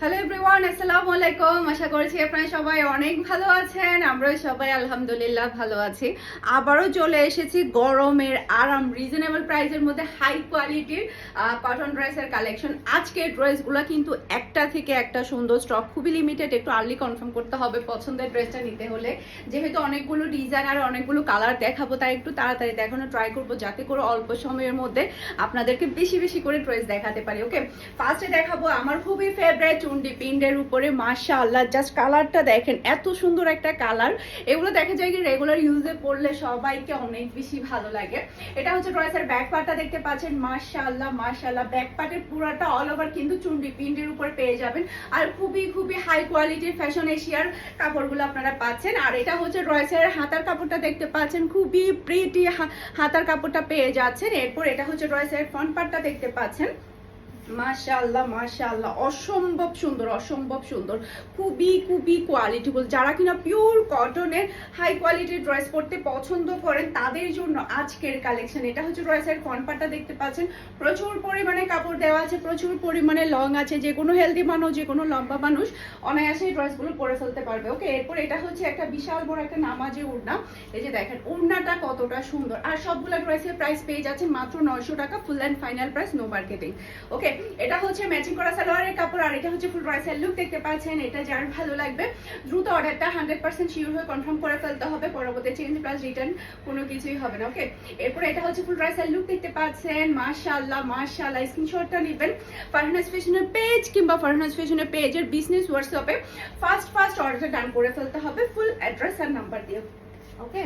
Hello everyone আসসালামু আলাইকুম আশা করছি আপনারা সবাই অনেক ভালো আছেন। আমরাও সবাই আলহামদুলিল্লাহ ভালো আছি। আবারও চলে এসেছি গরমের আরাম রিজনেবল প্রাইসের মধ্যে হাই কোয়ালিটির কটন ড্রেসের কালেকশন আজকের ড্রেসগুলো কিন্তু একটা থেকে একটা সুন্দর স্টক খুবই লিমিটেড একটু আর্লি কনফার্ম করতে হবে পছন্দের ড্রেসটা নিতে হলে। যেহেতু অনেকগুলো ডিজাইন আর অনেকগুলো কালার দেখাবো, তাই একটু তাড়াতাড়ি দেখানোর ট্রাই করব, যাতে করে অল্প সময়ের মধ্যে আপনাদেরকে বেশি বেশি করে ড্রেস দেখাতে পারি ওকে ফার্স্টে দেখাবো আমার খুবই ফেভারিট চুন্ডি পিন্ডের উপরে মাশা আল্লাহ জাস্ট কালারটা দেখেন, এত সুন্দর একটা কালার এগুলো দেখা যায় কি রেগুলার ইউজে পড়লে সবাইকে অনেক বেশি ভালো লাগে। এটা হচ্ছে ড্রেসের ব্যাক পার্টটা দেখতে পাচ্ছেন মাশা আল্লাহ মাশা আল্লাহ ব্যাক পার্টের পুরাটা অল ওভার কিন্তু চুন্ডি পিন্ডের উপর পেয়ে যাবেন। আর খুবই খুবই হাই কোয়ালিটির ফ্যাশন এশিয়ার কাপড়গুলো আপনারা পাচ্ছেন। আর এটা হচ্ছে ড্রেসের হাতার কাপড়টা দেখতে পাচ্ছেন, খুবই প্রিটি হাতার কাপড়টা পেয়ে যাচ্ছেন। এরপর এটা হচ্ছে ড্রেসের ফ্রন্ট পার্টটা দেখতে পাচ্ছেন। মাশাআল্লাহ মাশাআল্লাহ। অসম্ভব সুন্দর অসম্ভব সুন্দর। খুবই খুবই কোয়ালিটিফুল যারা কিনা পিওর কটনের হাই কোয়ালিটির ড্রেস পরতে পছন্দ করেন, তাদের জন্য আজকের কালেকশন এটা হচ্ছে ড্রেসের কনপাটা দেখতে পাচ্ছেন। প্রচুর পরিমাণে কাপড় দেওয়া আছে, প্রচুর পরিমাণে লং আছে, যে কোনো হেলদি মানুষ, যে কোনো লম্বা মানুষ অনায়াসে এই ড্রেসগুলো পরে ফেলতে পারবে। ওকে এরপর এটা হচ্ছে একটা বিশাল বড় একটা নামাজি উড়না এই যে দেখেন উড়নাটা কতটা সুন্দর। আর সবগুলো ড্রেসের প্রাইস পেয়ে যাচ্ছে মাত্র নয়শো টাকা full and final price no marketing okay এটা হচ্ছে ম্যাচিং করা সালোয়ারের কাপড়, আর এটা হচ্ছে ফুল ড্রেসের লুক দেখতে পাচ্ছেন। এটা যার ভালো লাগবে, দ্রুত অর্ডারটা হান্ড্রেড পার্সেন্ট শিওর হয়ে কনফার্ম করে ফেলতে হবে, পরবর্তী চেঞ্জ প্লাস রিটার্ন কোনো কিছুই হবে না ওকে এরপর এটা হচ্ছে ফুল ড্রেসের লুক দেখতে পাচ্ছেন। মাশাআল্লাহ মাশাআল্লাহ স্ক্রিনশটটা নেবেন। ফারহানাস ফ্যাশনের পেজ কিংবা ফারহানাস ফ্যাশনের পেজের বিজনেস হোয়াটসঅ্যাপে ফার্স্ট ফার্স্ট অর্ডারটা ডান করে ফেলতে হবে ফুল অ্যাড্রেস আর নাম্বার দিয়ে ওকে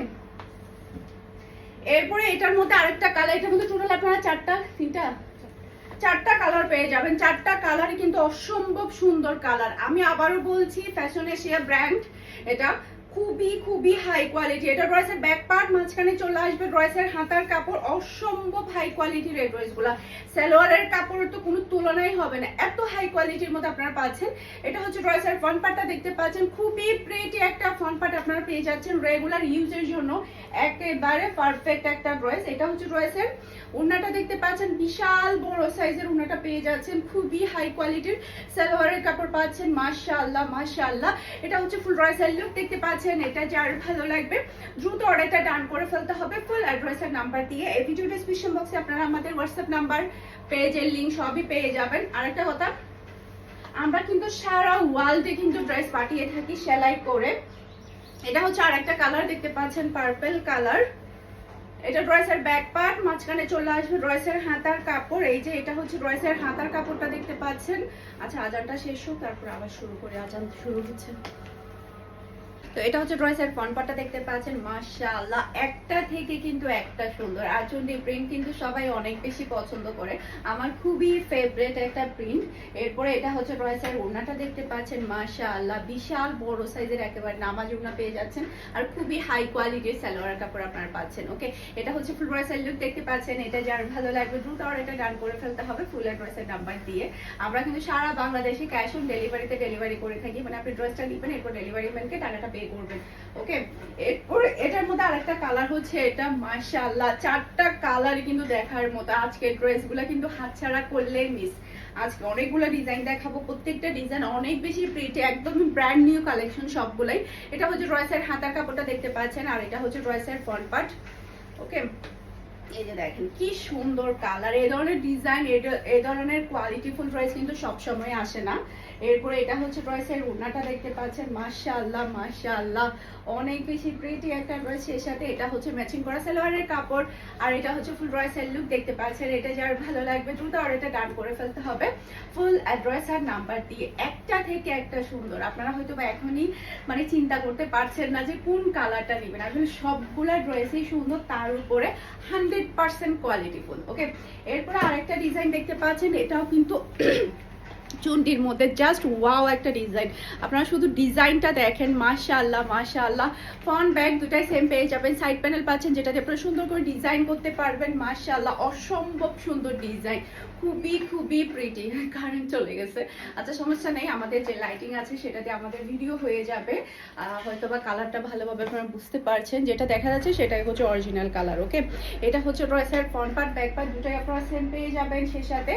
এরপরে এটার মধ্যে আরেকটা কালার এটার মধ্যে টোটাল আপনারা চারটা, তিনটা চারটা কালার পেয়ে যাবেন। চারটা কালারই কিন্তু অসম্ভব সুন্দর কালার আমি আবারও বলছি ফ্যাশন এশিয়া ব্র্যান্ড এটা খুবই খুবই হাই কোয়ালিটি এটা ড্রেসের ব্যাক পার্ট মাঝখানে চলে আসবে ড্রেসের হাতার কাপড়। অসম্ভব হাই কোয়ালিটির এই ড্রেসগুলা সালোয়ারের কাপড়ের তো কোনো তুলনাই হবে না। এত হাই কোয়ালিটির মধ্যে আপনারা পাচ্ছেন। এটা হচ্ছে ড্রেসের ফ্রন্ট পার্টটা দেখতে পাচ্ছেন। খুবই প্রিটি একটা ফ্রন্ট পার্ট আপনারা পেয়ে যাচ্ছেন রেগুলার ইউজের জন্য। একেবারে পারফেক্ট একটা ড্রেস এটা হচ্ছে ড্রেসের উন্নাটা দেখতে পাচ্ছেন। বিশাল বড় সাইজের উন্নাটা পেয়ে যাচ্ছেন। খুবই হাই কোয়ালিটির সালোয়ারের কাপড় পাচ্ছেন। মাশাআল্লাহ মাশাআল্লাহ। এটা হচ্ছে ফুল ড্রেসের লুক দেখতে পাচ্ছেন এটা যার ভালো লাগবে, দ্রুত অর্ডারটা ডান করে ফেলতে হবে। ফুল অ্যাড্রেসের নাম্বার দিয়ে এই ভিডিও ডিসক্রিপশন বক্সে আপনারা আমাদের হোয়াটসঅ্যাপ নাম্বার পেজের লিঙ্ক সবই পেয়ে যাবেন। আরেকটা কথা, আমরা কিন্তু সারা ওয়ার্ল্ডে কিন্তু ড্রেস পাঠিয়ে থাকি সেলাই করে। এটা হচ্ছে আরেকটা কালার দেখতে পাচ্ছেন পার্পেল কালার এটা ড্রেসের ব্যাক পার্ট মাঝখানে চলে আসবে ড্রেসের হাতার কাপড়। এই যে এটা হচ্ছে ড্রেসের হাতার কাপড়টা দেখতে পাচ্ছেন। আচ্ছা আজানটা শেষ হোক, তারপর আবার শুরু করে আজান শুরু হচ্ছে। তো এটা হচ্ছে ড্রেসের ফ্রন্ট পার্টটা দেখতে পাচ্ছেন, মাশাআল্লাহ। একটা থেকে কিন্তু একটা সুন্দর। আর চুন্ডি প্রিন্ট কিন্তু সবাই অনেক বেশি পছন্দ করে। আমার খুবই ফেভারিট একটা প্রিন্ট এরপরে এটা হচ্ছে ড্রেসের ওড়নাটা দেখতে পাচ্ছেন, মাশাআল্লাহ। বিশাল বড় সাইজের একেবারে নামাজ ওড়না পেয়ে যাচ্ছেন। আর খুবই হাই কোয়ালিটির সালোয়ার কাপড় আপনারা পাচ্ছেন ওকে এটা হচ্ছে ফুল ড্রেসের লুক দেখতে পাচ্ছেন। এটা যার ভালো লাগবে, দ্রুত আর এটা ডান করে ফেলতে হবে ফুল ড্রেসের নাম্বার দিয়ে। আমরা কিন্তু সারা বাংলাদেশে ক্যাশ অন ডেলিভারিতে ডেলিভারি করে থাকি। মানে আপনি ড্রেসটা নিবেন, এরপর ডেলিভারি ম্যানকে টাকাটা পে করবেন ওকে এরপর এটার মধ্যে আরেকটা কালার হচ্ছে এটা, মাশাআল্লাহ। চারটা কালার কিন্তু দেখার মতো। আজকের ড্রেসগুলো কিন্তু হাতছাড়া মিস আজকে অনেকগুলো ডিজাইন দেখাবো। প্রত্যেকটা ডিজাইন অনেক বেশি প্রিটি একদম ব্র্যান্ড নিউ কালেকশন সবগুলাই। এটা হচ্ছে ড্রেসের হাতার কাপড়টা দেখতে পাচ্ছেন, আর এটা হচ্ছে ড্রেসের ফ্রন্ট পার্ট ওকে এই যে দেখেন, কি সুন্দর কালার এই ধরনের ডিজাইন এই ধরনের কোয়ালিটিফুল ড্রেস কিন্তু সব সময় আসে না। এরপরে এটা হচ্ছে ড্রেসের উন্নাটা দেখতে পাচ্ছেন। মাশাআল্লাহ মাশাআল্লাহ। অনেক বেশি প্রিটি একটা ড্রেস এর সাথে এটা হচ্ছে ম্যাচিং করা সালোয়ারের কাপড়। আর এটা হচ্ছে ফুল ড্রেসের লুক দেখতে পাচ্ছেন। এটা যার ভালো লাগবে দ্রুত আর এটা ডান করে ফেলতে হবে। ফুল অ্যাড্রেস আর নাম্বার দিয়ে একটা থেকে একটা সুন্দর। আপনারা হয়তো বা এখনই মানে চিন্তা করতে পারছেন না যে কোন কালারটা নেবেন। আসলে সবগুলা ড্রেসই সুন্দর, তার উপরে hundred percent quality qualityful okay এরপরে আরেকটা ডিজাইন দেখতে পাচ্ছেন। এটাও কিন্তু চুনটির মধ্যে জাস্ট ওয়াও একটা ডিজাইন আপনারা শুধু ডিজাইনটা দেখেন, মাশাআল্লাহ মাশাআল্লাহ। ফ্রন্ট ব্যাগ দুটাই সেম পেয়ে যাবেন সাইড প্যানেল পাচ্ছেন যেটাতে আপনারা সুন্দর করে ডিজাইন করতে পারবেন। মাশাআল্লাহ, অসম্ভব সুন্দর ডিজাইন খুবই খুবই প্রিটি কারেন্ট চলে গেছে। আচ্ছা সমস্যা নেই। আমাদের যে লাইটিং আছে সেটাতে আমাদের ভিডিও হয়ে যাবে। হয়তো বা কালারটা ভালোভাবে আপনারা বুঝতে পারছেন। যেটা দেখা যাচ্ছে, সেটাই হচ্ছে অরিজিনাল কালার ওকে এটা হচ্ছে ড্রেসের ফ্রন্ট পার্ট ব্যাক পার্ট দুটাই আপনারা সেম পেয়ে যাবেন সে সাথে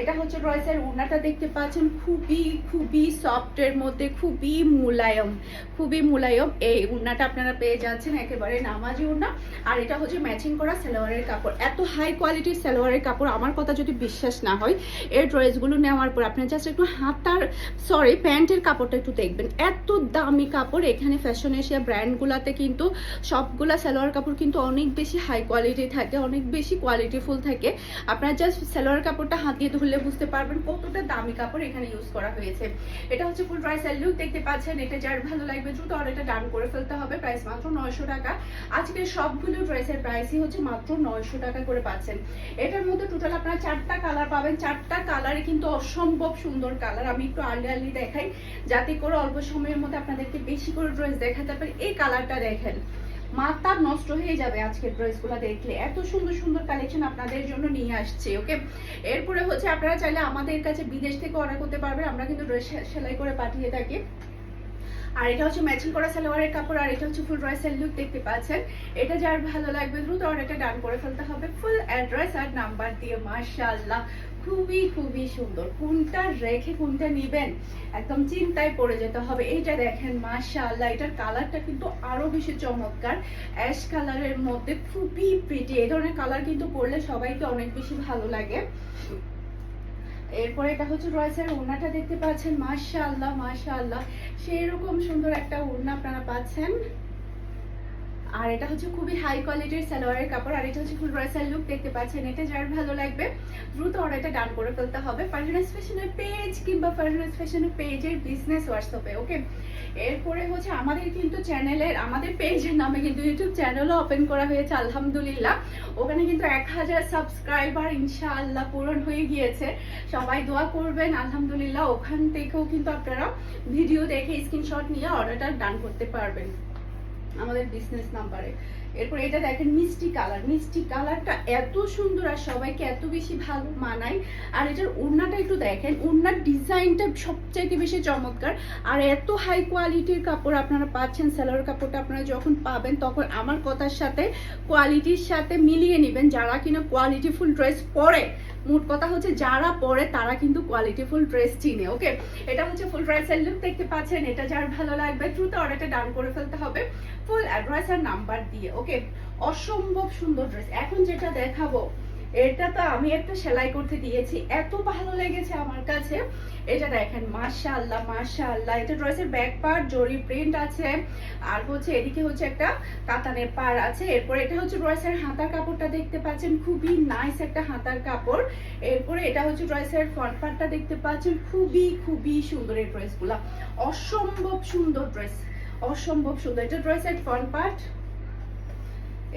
এটা হচ্ছে ড্রেসের ওড়নাটা দেখতে পাচ্ছেন খুবই খুবই সফটের মধ্যে, খুবই মুলায়ম খুবই মুলায়ম। এই ওড়নাটা আপনারা পেয়ে যাচ্ছেন একেবারে নামাজি ওড়না আর এটা হচ্ছে ম্যাচিং করা সালোয়ারের কাপড়। এত হাই কোয়ালিটির সালোয়ারের কাপড়, আমার কথা যদি বিশ্বাস না হয়, এই ড্রেসগুলো নেওয়ার পর আপনার জাস্ট একটু হাতার সরি প্যান্টের কাপড়টা একটু দেখবেন। এত দামি কাপড়, এখানে ফ্যাশন এশিয়া ব্র্যান্ডগুলোতে কিন্তু সবগুলা সালোয়ার কাপড় কিন্তু অনেক বেশি হাই কোয়ালিটি থাকে, অনেক বেশি কোয়ালিটিফুল থাকে। আপনার জাস্ট সালোয়ার কাপড়টা হাত দিয়ে ধরলে বুঝতে পারবেন কতটা দামি কাপড় এখানে ইউজ করা হয়েছে। এটা হচ্ছে ফুল প্রাইস লুক দেখতে পাচ্ছেন, এটা যার ভালো লাগবে দ্রুত অর্ডারটা ডান করে ফেলতে হবে প্রাইস মাত্র নয়শো টাকা। আজকে সবগুলো ড্রেসের প্রাইসই হচ্ছে মাত্র নয়শো টাকা করে পাচ্ছেন। এটার মধ্যে টোটাল আপনারা চারটা কালার পাবেন। চারটা কালারে কিন্তু অসম্ভব সুন্দর কালার আমি একটু আর্লি আর্লি দেখাই, যাতে করে অল্প সময়ের মধ্যে আপনাদেরকে বেশি করে ড্রেস দেখাতে পারি। এই কালারটা দেখেন। মাথা নষ্ট হয়ে যাবে আজকের ড্রেসগুলো দেখলে। এত সুন্দর সুন্দর কালেকশন আপনাদের জন্য নিয়ে আসছে ওকে এরপরে হচ্ছে আপনারা চাইলে আমাদের কাছে বিদেশ থেকে অর্ডার করতে পারবেন। আমরা কিন্তু ড্রেস সেলাই করে পাঠিয়ে থাকি। আর এটা হচ্ছে ম্যাচিং করা সালোয়ারের কাপড়, আর এটা হচ্ছে ফুল ড্রেসের লুক দেখতে পাচ্ছেন। এটা যার ভালো লাগবে দ্রুত অর্ডারটা ডান করে ফেলতে হবে। ফুল অ্যাড্রেস আর নাম্বার দিয়ে, মাশাআল্লাহ, খুবই খুবই সুন্দর। কোনটা রেখে কোনটা নিবেন, একদম চিন্তায় পড়ে যেতে হবে। এইটা দেখেন, মাশাআল্লাহ, এটার কালারটা কিন্তু আরও বেশি চমৎকার। অ্যাশ কালারের মধ্যে খুবই প্রিটি এই ধরনের কালার কিন্তু পরলে সবাইকে অনেক বেশি ভালো লাগে। এরপরে এটা হচ্ছে রয়েসের ওড়নাটা দেখতে পাচ্ছেন। মাশা আল্লাহ মাশা আল্লাহ সেই রকম সুন্দর একটা ওড়না আপনারা পাচ্ছেন। আর এটা হচ্ছে খুবই হাই কোয়ালিটির সালোয়ারের কাপড়, আর এটা হচ্ছে ফুল রয়েসাল লুক দেখতে পাচ্ছেন। এটা যার ভালো লাগবে, দ্রুত অর্ডারটা ডান করে ফেলতে হবে। ফার্নাস ফ্যাশনের পেজ কিংবা ফার্নাস ফ্যাশনের পেজের বিজনেস হোয়াটসঅ্যাপে ওকে এরপরে হচ্ছে আমাদের কিন্তু চ্যানেলের আমাদের পেজের নামে কিন্তু ইউটিউব চ্যানেলও ওপেন করা হয়েছে, আলহামদুলিল্লাহ। ওখানে কিন্তু এক হাজার সাবস্ক্রাইবার ইনশাআল্লাহ পূরণ হয়ে গিয়েছে। সবাই দোয়া করবেন, আলহামদুলিল্লাহ। ওখান থেকেও কিন্তু আপনারা ভিডিও দেখে স্ক্রিনশট নিয়ে অর্ডারটা ডান করতে পারবেন। আমাদের বিজনেস নাম্বারে এরপর এটা দেখেন মিষ্টি কালার মিষ্টি কালারটা এত সুন্দর আর সবাইকে এত বেশি ভালো মানায়। আর এটার ওড়নাটা একটু দেখেন, ওড়নার ডিজাইনটা সবচাইতে বেশি চমৎকার। আর এত হাই কোয়ালিটির কাপড় আপনারা পাচ্ছেন সেলার কাপড়টা আপনারা যখন পাবেন, তখন আমার কথার সাথে কোয়ালিটির সাথে মিলিয়ে নেবেন। যারা কিনা কোয়ালিটিফুল ড্রেস পরে, মোট কথা হচ্ছে যারা পরে, তারা কিন্তু কোয়ালিটিফুল ড্রেস চিনে ওকে এটা হচ্ছে ফুল ড্রেসের লুক দেখতে পাচ্ছেন। এটা যার ভালো লাগবে, দ্রুত অর্ডারটা ডান করে ফেলতে হবে। ফুল অ্যাড্রেস আর নাম্বার দিয়ে ওকে অসম্ভব সুন্দর ড্রেস এখন যেটা দেখাবো, এটা তো আমি একটা সেলাই করতে দিয়েছি। এত ভালো লেগেছে আমার কাছে। এটা দেখেন, মাশাআল্লাহ মাশাআল্লাহ। এটা ড্রেসের ব্যাক পার্ট জরি প্রিন্ট আছে। আর হচ্ছে এদিকে হচ্ছে একটা কাতানের পার আছে। এরপর এটা হচ্ছে ড্রেসের হাতার কাপড়টা দেখতে পাচ্ছেন। খুবই নাইস একটা হাতার কাপড়। এরপরে এটা হচ্ছে ড্রেসের ফ্রন্ট পার্টটা দেখতে পাচ্ছেন। খুবই খুবই সুন্দর এই ড্রেসগুলা অসম্ভব সুন্দর ড্রেস অসম্ভব সুন্দর। এটা ড্রেসের ফ্রন্ট পার্ট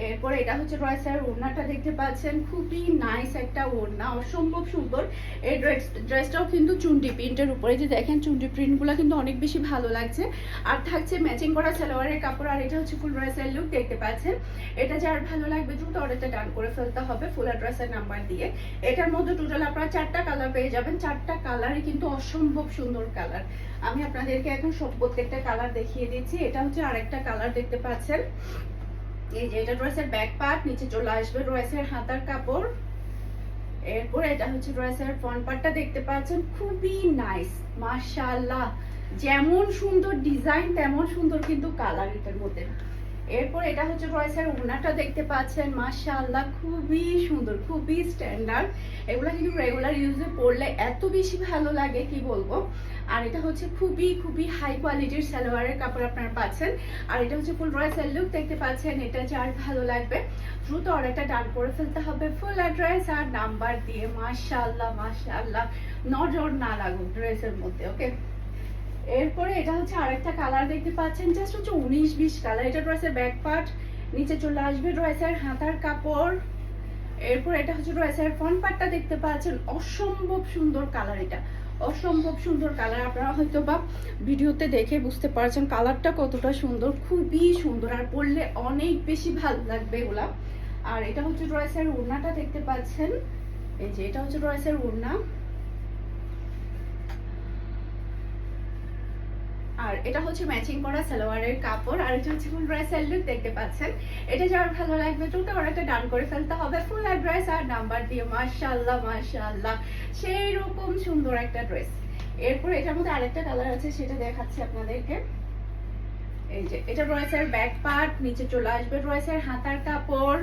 এরপরে এটা হচ্ছে রয়েসের ওড়নাটা দেখতে পাচ্ছেন। খুবই নাইস একটা ওড়না, অসম্ভব সুন্দর। এই ড্রেস ড্রেসটাও কিন্তু চুন্ডি প্রিন্টের উপরে। যে দেখেন চুন্ডি প্রিন্টগুলো কিন্তু অনেক বেশি ভালো লাগছে। আর থাকছে ম্যাচিং করা সালোয়ারের কাপড়, আর এটা হচ্ছে ফুল ড্রেসের লুক দেখতে পাচ্ছেন। এটা যার ভালো লাগবে দ্রুত অর্ডারটা ডান করে ফেলতে হবে ফুল ড্রেসের নাম্বার দিয়ে। এটার মধ্যে টোটাল আপনারা চারটা কালার পেয়ে যাবেন। চারটা কালারই কিন্তু অসম্ভব সুন্দর কালার আমি আপনাদেরকে এখন সব প্রত্যেকটা কালার দেখিয়ে দিচ্ছি। এটা হচ্ছে আরেকটা কালার দেখতে পাচ্ছেন। এই ড্রেসের ব্যাক পার্ট নিচে চলে আসবে ড্রেসের হাতার কাপড়। এরপর এটা হচ্ছে ড্রেসের ফ্রন্ট পার্টটা দেখতে পাচ্ছেন, খুবই নাইস মাশাআল্লাহ। যেমন সুন্দর ডিজাইন তেমন সুন্দর কিন্তু কালার এটার মধ্যে। এরপর এটা হচ্ছে ড্রেসের ওড়নাটা দেখতে পাচ্ছেন, মাশাআল্লাহ, খুবই সুন্দর, খুবই স্ট্যান্ডার্ড এগুলো কিন্তু রেগুলার ইউজে পরলে এত বেশি ভালো লাগে, কি বলব? আর এটা হচ্ছে খুবই খুবই হাই কোয়ালিটির সালোয়ারের কাপড় আপনারা পাচ্ছেন। আর এটা হচ্ছে ফুল রয়েসের লুক দেখতে পাচ্ছেন, এটা যার ভালো লাগবে। দ্রুত অর্ডারটা ডান করে ফেলতে হবে ফুল অ্যাড্রেস আর নাম্বার দিয়ে। মাশাআল্লাহ মাশাআল্লাহ। নজর না লাগুক ড্রেসের মধ্যে ওকে এরপরে এটা হচ্ছে আরেকটা কালার দেখতে পাচ্ছেন জাস্ট হচ্ছে উনিশ বিশ কালার এটা ড্রেসের ব্যাক পার্ট নিচে চলে আসবে ড্রেসের হাতার কাপড়। এরপর এটা হচ্ছে ড্রেসের ফ্রন্ট পার্টটা দেখতে পাচ্ছেন, অসম্ভব সুন্দর কালার এটা। অসম্ভব সুন্দর কালার আপনারা হয়তো বা ভিডিওতে দেখে বুঝতে পারছেন কালারটা কতটা সুন্দর। খুবই সুন্দর আর পরলে অনেক বেশি ভালো লাগবে এগুলা। আর এটা হচ্ছে ড্রয়েসের ওড়নাটা দেখতে পাচ্ছেন। এই যে, এটা হচ্ছে ড্রয়েসের ওড়না। আর এটা হচ্ছে ম্যাচিং করা সালোয়ারের কাপড়, আর এটা হচ্ছে ফুল ড্রেসের লুক দেখতে পাচ্ছেন। এটা যার ভালো লাগবে দ্রুত অর্ডারটা ডান করে ফেলতে হবে। ফুল অ্যাড্রেস আর নাম্বার দিয়ে, মাশাআল্লাহ মাশাআল্লাহ সেই রকম সুন্দর একটা ড্রেস। এরপর এটার মধ্যে আরেকটা কালার আছে, সেটা দেখাচ্ছি আপনাদেরকে। এই যে, এটা ড্রেসের ব্যাক পার্ট, নিচে চলে আসবে ড্রেসের হাতার কাপড়।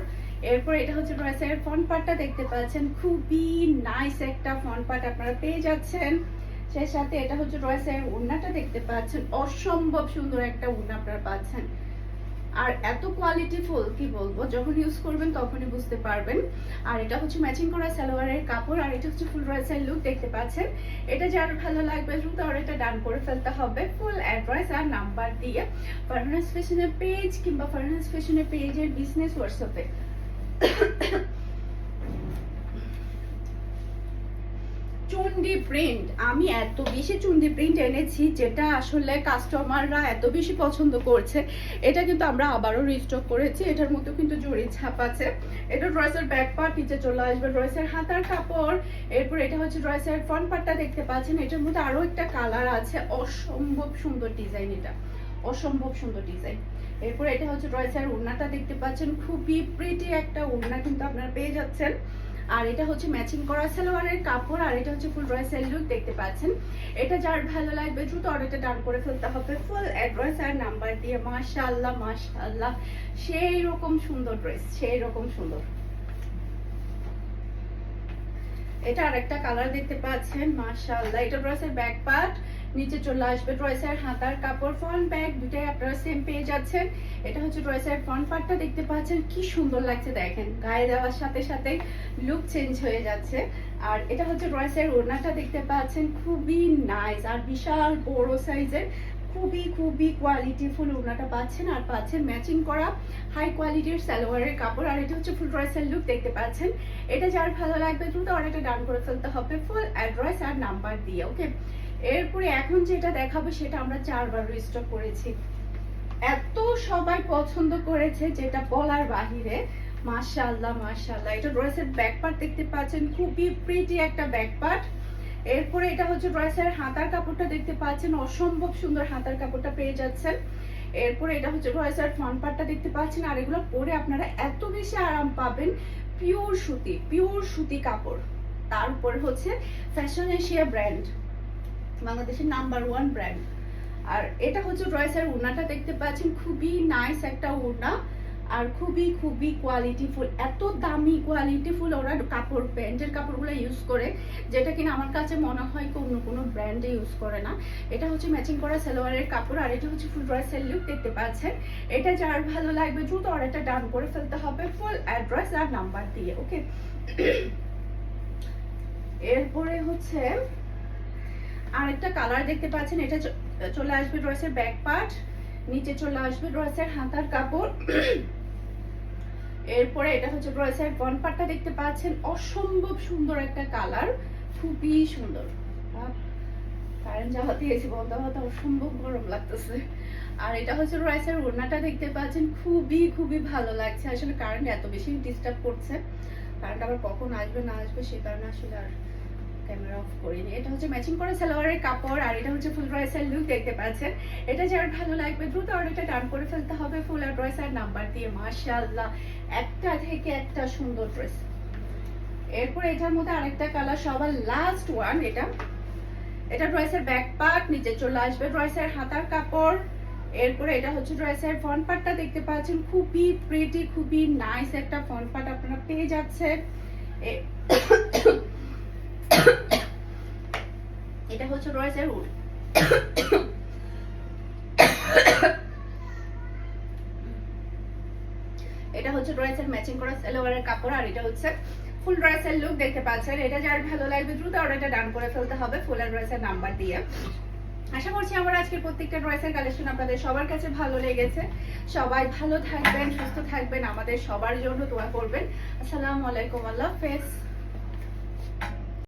এরপর এটা হচ্ছে ড্রেসের ফ্রন্ট পার্টটা, দেখতে পাচ্ছেন। খুবই নাইস একটা ফ্রন্ট পার্ট আপনারা পেয়ে যাচ্ছেন। সেই সাথে এটা হচ্ছে ড্রেসের ওড়নাটা দেখতে পাচ্ছেন। অসম্ভব সুন্দর একটা ওড়না আপনারা পাচ্ছেন। আর এত কোয়ালিটি ফুল, কি বলব? যখন ইউজ করবেন তখনই বুঝতে পারবেন। আর এটা হচ্ছে ম্যাচিং করা সালোয়ারের কাপড়, আর এটা হচ্ছে ফুল ড্রেসের লুক দেখতে পাচ্ছেন। এটা যার ভালো লাগবে দ্রুত অর্ডারটা ডান করে ফেলতে হবে। ফুল অ্যাড্রেস আর নাম্বার দিয়ে ফারহানাস ফ্যাশনের পেজ কিংবা ফারহানাস ফ্যাশনের পেজের বিজনেস হোয়াটসঅ্যাপে চুন্ডি প্রিন্ট আমি এত বেশি চুন্ডি প্রিন্ট এনেছি যেটা আসলে কাস্টমাররা এত বেশি পছন্দ করছে। এটা কিন্তু আমরা আবারও রিস্টক করেছি, এটার মধ্যে কিন্তু জড়ি ছাপ আছে। এটা ড্রেসের ব্যাক পার্ট নিচে চলে আসবে ড্রেসের হাতার কাপড়। এরপর এটা হচ্ছে ড্রেসের ফ্রন্ট পার্টটা দেখতে পাচ্ছেন, এটার মধ্যে আরও একটা কালার আছে, অসম্ভব সুন্দর ডিজাইন এটা। অসম্ভব সুন্দর ডিজাইন এরপর এটা হচ্ছে ড্রেসের ওড়নাটা দেখতে পাচ্ছেন, খুবই প্রিটি একটা ওড়না কিন্তু আপনারা পেয়ে যাচ্ছেন। আর এটা হচ্ছে ম্যাচিং করা সালোয়ারের কাপড়, আর এটা হচ্ছে ফুল ড্রেসের লুক দেখতে পাচ্ছেন। এটা যার ভালো লাগবে দ্রুত অর্ডারটা ডান করে ফেলতে হবে। ফুল অ্যাড্রেস আর নাম্বার দিয়ে, মাশাআল্লাহ মাশাআল্লাহ। সেই রকম সুন্দর ড্রেস সেই রকম সুন্দর। এটা আরেকটা কালার দেখতে পাচ্ছেন, মাশাআল্লাহ। এটা ড্রেসের ব্যাক পার্ট নিচে চলে আসবে ড্রেসের হাতার কাপড় ফ্রন্ট ব্যাগ দুটাই আপনারা সেম পেয়ে যাচ্ছেন। এটা হচ্ছে ড্রেসের ফ্রন্ট পার্টটা দেখতে পাচ্ছেন, কি সুন্দর লাগছে দেখেন। গায়ে দেওয়ার সাথে সাথে লুক চেঞ্জ হয়ে যাচ্ছে। আর এটা হচ্ছে ড্রেসের ওড়নাটা দেখতে পাচ্ছেন, খুবই নাইস আর বিশাল বড় সাইজের খুবই খুবই কোয়ালিটিফুল ওড়নাটা পাচ্ছেন আর পাচ্ছেন ম্যাচিং করা হাই কোয়ালিটির সালোয়ারের কাপড়। আর এটা হচ্ছে ফুল ড্রেসের লুক দেখতে পাচ্ছেন। এটা যার ভালো লাগবে দ্রুত অনেকটা ডান করে ফেলতে হবে ফুল অ্যাড্রেস আর নাম্বার দিয়ে ওকে এরপরে এখন যেটা দেখাবো সেটা আমরা চারবার রিস্টক করেছি। এত সবাই পছন্দ করেছে যেটা বলার বাহিরে। মাশাআল্লাহ মাশাআল্লাহ। এটা ড্রেসের ব্যাক পার্ট দেখতে পাচ্ছেন, খুবই প্রিটি একটা ব্যাকপার্ট এরপরে এটা হচ্ছে ড্রেসের হাতার কাপড়টা দেখতে পাচ্ছেন, অসম্ভব সুন্দর হাতার কাপড়টা পেয়ে যাচ্ছেন। এরপরে এটা হচ্ছে ড্রেসের ফ্রন্ট পার্টটা দেখতে পাচ্ছেন, আর এগুলো পরে আপনারা এত বেশি আরাম পাবেন পিওর সুতি পিওর সুতি কাপড়। তার উপরে হচ্ছে ফ্যাশন এশিয়া ব্র্যান্ড বাংলাদেশের নাম্বার ওয়ান ব্র্যান্ড আর এটা হচ্ছে ড্রেসের ওড়নাটা দেখতে পাচ্ছেন, খুবই নাইস একটা ওড়না আর খুবই খুবই কোয়ালিটিফুল এত দামি কোয়ালিটিফুল ওরা কাপড়, প্যান্টের কাপড়গুলো ইউজ করে, যেটা কিনা আমার কাছে মনে হয় অন্য কোনো ব্র্যান্ডে ইউজ করে না। এটা হচ্ছে ম্যাচিং করা সালোয়ারের কাপড়, আর এটা হচ্ছে ফুল ড্রেসের লুক দেখতে পাচ্ছেন। এটা যার ভালো লাগবে, দ্রুত অর্ডারটা ডান করে ফেলতে হবে ফুল অ্যাড্রেস আর নাম্বার দিয়ে ওকে এরপরে হচ্ছে আরেকটা কালার দেখতে পাচ্ছেন, এটা চলে আসবে ড্রেসের ব্যাক পার্ট নিচে চলে আসবে ড্রেসের হাতার কাপড়। এরপরে এটা হচ্ছে ড্রেসের ফ্রন্ট পার্টটা দেখতে পাচ্ছেন, অসম্ভব সুন্দর একটা কালার খুবই সুন্দর। কারেন্ট যাওয়া দিয়েছি, বন্ধ হতে অসম্ভব গরম লাগতেছে। আর এটা হচ্ছে ড্রেসের ওড়নাটা দেখতে পাচ্ছেন, খুবই খুবই ভালো লাগছে। আসলে কারেন্ট এত বেশি ডিস্টার্ব করছে কারেন্ট আবার কখন আসবে, না আসবে সে কারণে আসলে আর ক্যামেরা অফ করিনি। এটা হচ্ছে ম্যাচিং করা সালোয়ারের কাপড় আর এটা হচ্ছে ফুল ড্রেসের লুক দেখতে পাচ্ছেন। এটা যার ভালো লাগবে, দ্রুত অর্ডারটা ডান করে ফেলতে হবে ফুল আর ড্রেস নাম্বার দিয়ে। মাশাআল্লাহ, একটা থেকে একটা সুন্দর ড্রেস এরপর এটার মধ্যে আরেকটা কালার সবার লাস্ট ওয়ান এটা। এটা ড্রেসের ব্যাক পার্ট নিচে চলে আসবে ড্রেসের হাতার কাপড়। এরপরে এটা হচ্ছে ড্রেসের ফ্রন্ট পার্টটা দেখতে পাচ্ছেন। খুবই প্রিটি খুবই নাইস একটা ফ্রন্ট পার্ট আপনারা পেয়ে যাচ্ছেন। এটা হচ্ছে এটা হচ্ছে ম্যাচিং করা কাপড়, আর এটা হচ্ছে ফুল ড্রেসের লুক দেখতে পাচ্ছেন। এটা যার ভালো লাগবে দ্রুত অর্ডারটা ডান করে ফেলতে হবে ফুল ড্রেসের নাম্বার দিয়ে। আশা করছি আমার আজকের প্রত্যেকটা ড্রেসের কালেকশন আপনাদের সবার কাছে ভালো লেগেছে। সবাই ভালো থাকবেন, সুস্থ থাকবেন। আমাদের সবার জন্য দোয়া করবেন। আসসালামু আলাইকুম, আল্লাহ হাফেজ।